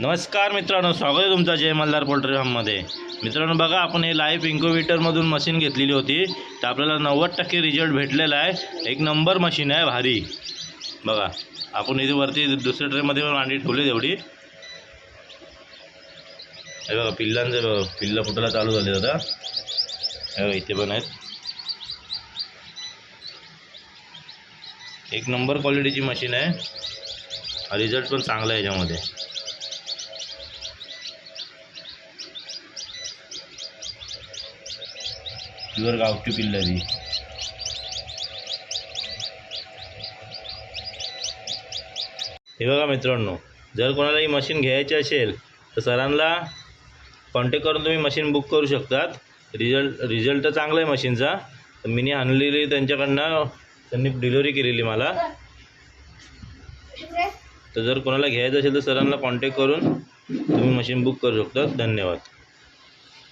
नमस्कार मित्रांनो स्वागत आहे तुमचा जय मल्हार पोल्ट्री फार्ममध्ये. मित्रांनो बघा आपण हे लाईव्ह इन्क्युबेटरमधून मशीन घेतलेली होती. तर आपल्याला नव्वद टक्के रिझल्ट भेटलेला आहे. एक नंबर मशीन आहे भारी. बघा आपण इथे वरती दुसऱ्या ट्रेमध्ये पण मांडी ठेवली तेवढी हे बघा पिल्लांचं बघा पिल्लं फुटायला चालू झाले आता. हे बघा इथे पण आहेत. एक नंबर क्वालिटीची मशीन आहे. रिझल्ट पण चांगला आहे याच्यामध्ये. प्युअर गावठी पिल्लरी हे. बघा मित्रांनो जर कोणाला ही मशीन घ्यायची असेल तर सरांना कॉन्टॅक्ट करून तुम्ही मशीन बुक करू शकतात. रिझल्ट रिझल्ट तर चांगला आहे मशीनचा तर मी आणलेली त्यांच्याकडनं त्यांनी डिलिव्हरी केलेली मला. तर जर कोणाला घ्यायचं असेल तर सरांना कॉन्टॅक्ट करून तुम्ही मशीन बुक करू शकता धन्यवाद.